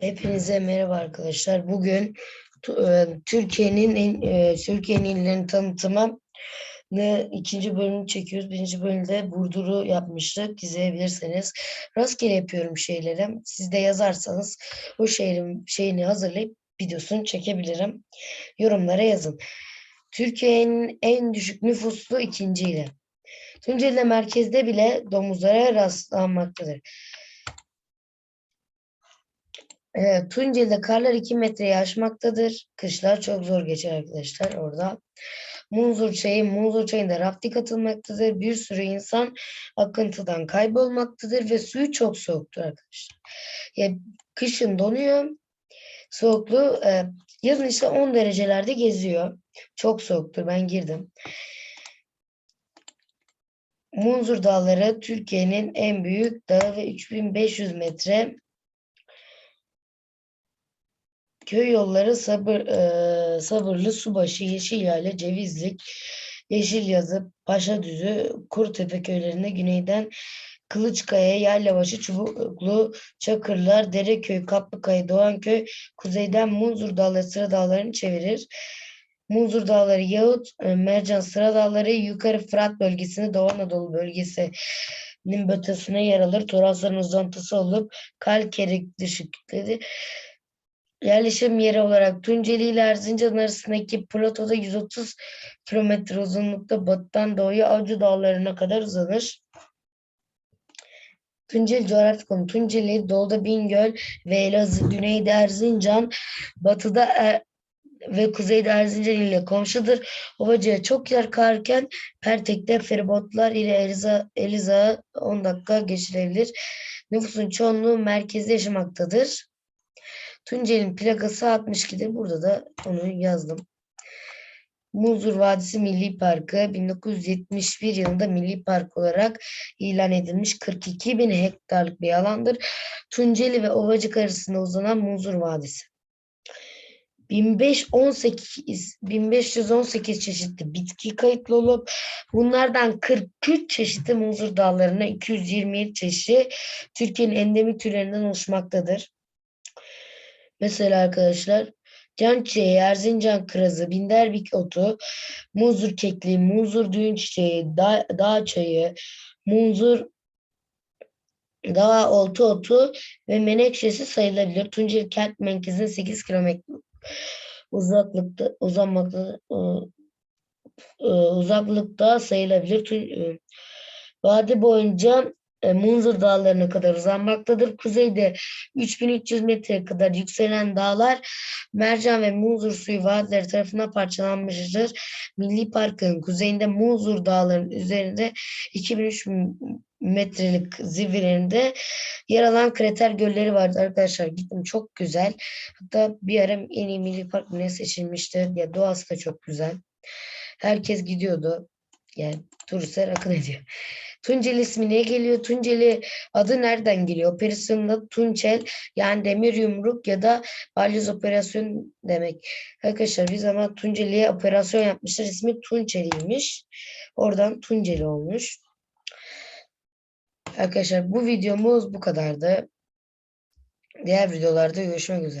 Hepinize merhaba arkadaşlar. Bugün e, Türkiye'nin en e, Türkiye'nin illerinin tanıtımı ne ikinci bölümünü çekiyoruz. Birinci bölümde Burdur'u yapmıştık. İzleyebilirsiniz. Rastgele yapıyorum şeyleri. Siz de yazarsanız o şehrin şeyini hazırlayıp videosunu çekebilirim. Yorumlara yazın. Türkiye'nin en düşük nüfuslu ikinci ili. Tunceli merkezde bile domuzlara rastlanmaktadır. Evet, Tunceli'de karlar 2 metreyi aşmaktadır. Kışlar çok zor geçer arkadaşlar orada. Munzur çayı, Munzur çayında rafting atılmaktadır. Bir sürü insan akıntıdan kaybolmaktadır ve suyu çok soğuktur arkadaşlar. Ya, kışın donuyor, soğukluğu e, yazın ise 10 derecelerde geziyor. Çok soğuktur, ben girdim. Munzur Dağları Türkiye'nin en büyük dağı ve 3500 metre Köy yolları sabır, eee, sabırlı subaşı, Yeşilyayla, Cevizlik, Yeşilyazı, Paşadüzü, Kurtepe köylerinde güneyden Kılıçkaya, Yaylabaşı, Çubuklu, Çakırlar, Dereköy, Kaplıkaya, Doğanköy, kuzeyden Munzur Dağları, Sıra Dağları'nı çevirir. Munzur Dağları, Yahut e, Mercan Sıra Dağları, yukarı Fırat bölgesini Doğu Anadolu bölgesinin bötesine yer alır. Torosların uzantısı olup kalkerik kütledi. Yerleşim yeri olarak Tunceli ile Erzincan arasındaki platoda 130 kilometre uzunlukta batıdan doğuya Avcı Dağları'na kadar uzanır. Tunceli coğrafi konu. Tunceli doğuda Bingöl ve Elazığ, güneyde Erzincan, batıda Er- ve kuzeyde Erzincan ile komşudur. Ovacı'ya çok yer karken Pertek'te feribotlar ile Eliza, Eliza 10 dakika geçilebilir. Nüfusun çoğunluğu merkezde yaşamaktadır. Tunceli'nin plakası 62'dir. Burada da onu yazdım. Muzur Vadisi Milli Parkı 1971 yılında Milli Park olarak ilan edilmiş 42 bin hektarlık bir alandır. Tunceli ve Ovacık arasında uzanan Muzur Vadisi. 1518, 1518 çeşitli bitki kayıtlı olup bunlardan 43 çeşitli muzur dağlarına 227 çeşidi Türkiye'nin endemik türlerinden oluşmaktadır. Mesela arkadaşlar can çiçeği, Erzincan kirazı, binderbik otu, muzur kekliği, muzur düğün çiçeği, dağ, dağ çayı, muzur dağ oltu otu ve menekşesi sayılabilir. Tunceli kent merkezine 8 kilometre uzaklıkta uzanmakta ıı, ıı, uzaklıkta sayılabilir. Tu- ıı, Vadi boyunca e, Munzur Dağları'na kadar uzanmaktadır. Kuzeyde 3300 metreye kadar yükselen dağlar Mercan ve Munzur suyu vadileri tarafından parçalanmıştır. Milli Parkın kuzeyinde Munzur Dağları'nın üzerinde 2003 metrelik zirvelerinde yer alan krater gölleri vardı arkadaşlar. Gittim çok güzel. Hatta bir ara en iyi milli park ne seçilmişti. Ya doğası da çok güzel. Herkes gidiyordu. Yani turistler akın ediyor. Tunceli ismi ne geliyor? Tunceli adı nereden geliyor? Operasyonda Tunçel yani demir yumruk ya da balyoz operasyon demek. Arkadaşlar biz ama Tunceli'ye operasyon yapmışlar. İsmi Tunçeli'ymiş. Oradan Tunceli olmuş. Arkadaşlar bu videomuz bu kadardı. Diğer videolarda görüşmek üzere.